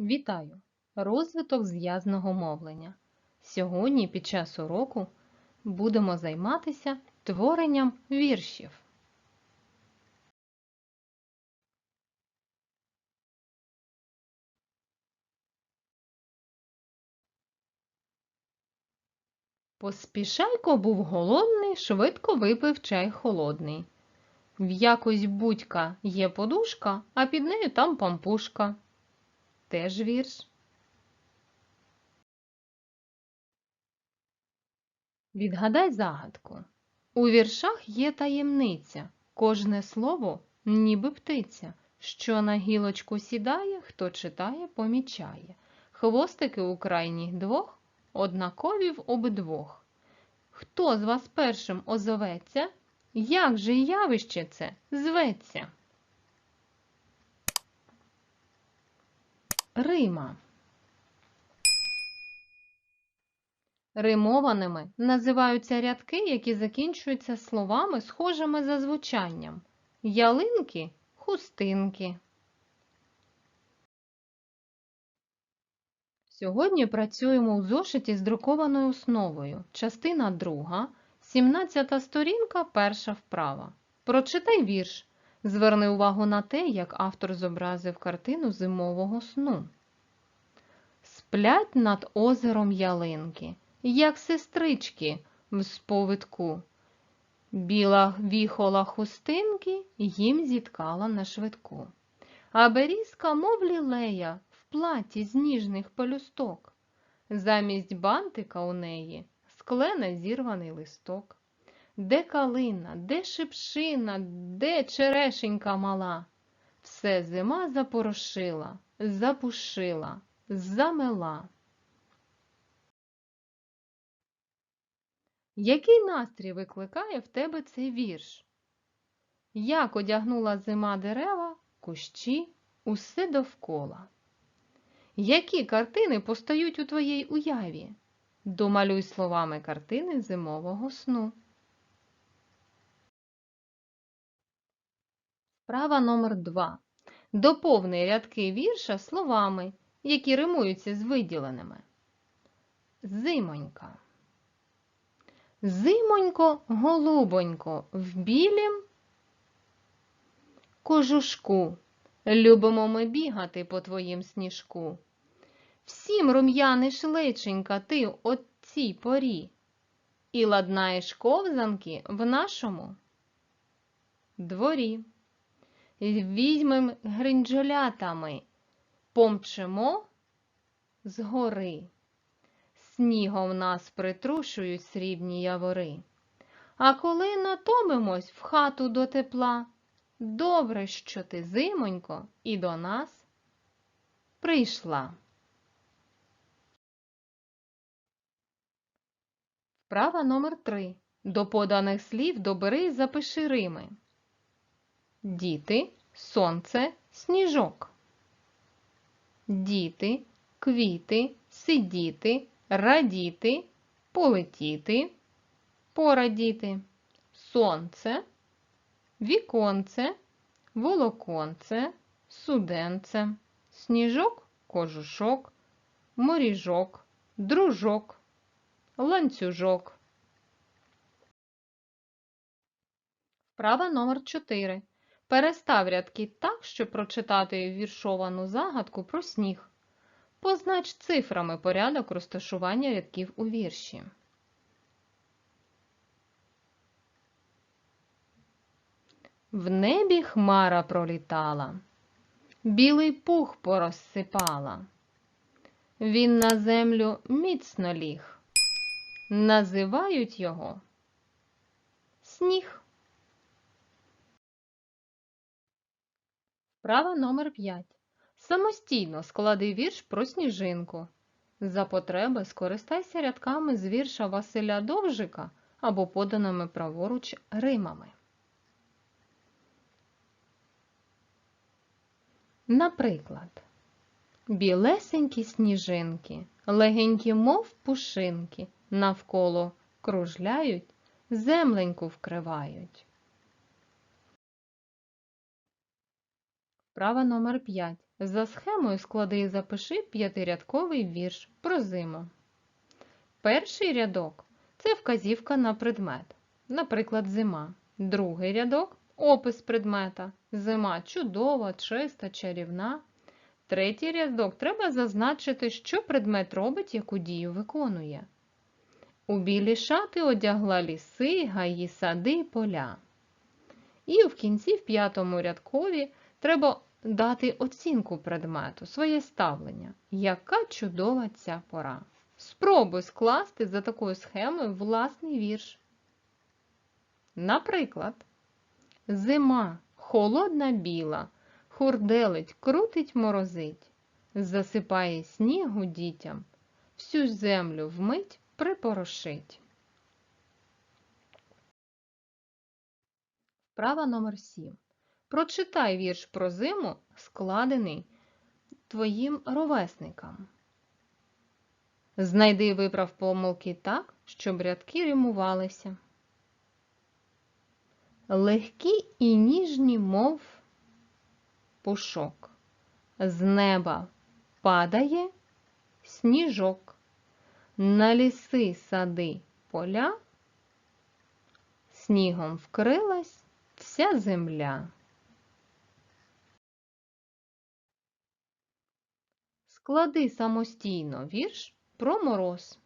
Вітаю! Розвиток зв'язного мовлення. Сьогодні під час уроку будемо займатися творенням віршів. Поспішайко був голодний, швидко випив чай холодний. В якось будька є подушка, а під нею там пампушка. Теж вірш. Відгадай загадку. У віршах є таємниця, кожне слово ніби птиця, що на гілочку сідає, хто читає, помічає. Хвостики у крайніх двох, однакові в обидвох. Хто з вас першим озоветься? Як же явище це зветься? Рима. Римованими називаються рядки, які закінчуються словами, схожими за звучанням. Ялинки хустинки. Сьогодні працюємо у зошиті з друкованою основою. Частина 2, 17 сторінка, перша вправа. Прочитай вірш. Зверни увагу на те, як автор зобразив картину зимового сну. Сплять над озером ялинки, як сестрички в сповитку. Біла віхола хустинки їм зіткала на швидку. А берізка, мов лілея, в платі з ніжних пелюсток. Замість бантика у неї склена зірваний листок. Де калина, де шипшина, де черешенька мала? Все зима запорошила, запушила, замела. Який настрій викликає в тебе цей вірш? Як одягнула зима дерева, кущі, усе довкола? Які картини постають у твоїй уяві? Домалюй словами картини зимового сну. Справа номер 2. Доповни рядки вірша словами, які римуються з виділеними. Зимонька. Зимонько, голубонько, в білім кожушку. Любимо ми бігати по твоїм сніжку. Всім рум'яниш личенька ти о цій порі. І ладнаєш ковзанки в нашому дворі. Візьмем гринджолятами, помчимо з гори. Снігом нас притрушують срібні явори. А коли натомимось в хату до тепла, добре, що ти, зимонько, і до нас прийшла. Вправа номер 3. До поданих слів добери запиши рими. Діти, сонце, сніжок. Діти, квіти, сидіти, радіти, полетіти, порадіти. Сонце, віконце, волоконце, суденце, сніжок, кожушок, моріжок, дружок, ланцюжок. Вправа номер 4. Перестав рядки так, щоб прочитати віршовану загадку про сніг. Познач цифрами порядок розташування рядків у вірші. В небі хмара пролітала, білий пух порозсипала. Він на землю міцно ліг. Називають його сніг. Вправа номер 5. Самостійно склади вірш про сніжинку. За потреби скористайся рядками з вірша Василя Довжика або поданими праворуч римами. Наприклад, білесенькі сніжинки, легенькі, мов пушинки, навколо кружляють, земленьку вкривають. Вправа номер 5. За схемою склади і запиши п'ятирядковий вірш про зиму. Перший рядок це вказівка на предмет, наприклад, зима. Другий рядок опис предмета. Зима чудова, чиста, чарівна. Третій рядок треба зазначити, що предмет робить, яку дію виконує. У білі шати одягла ліси, гаї, сади поля. І в кінці, в п'ятому рядкові, треба дати оцінку предмету, своє ставлення. Яка чудова ця пора. Спробуй скласти за такою схемою власний вірш. Наприклад, зима холодна біла, хурделить, крутить, морозить, засипає снігу дітям, всю землю вмить припорошить. Вправа номер 7. Прочитай вірш про зиму, складений твоїм ровесникам. Знайди виправ помилки так, щоб рядки римувалися. Легкі і ніжні, мов пушок. З неба падає сніжок. На ліси, сади, поля снігом вкрилась вся земля. Склади самостійно вірш про мороз.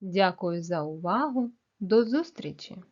Дякую за увагу. До зустрічі!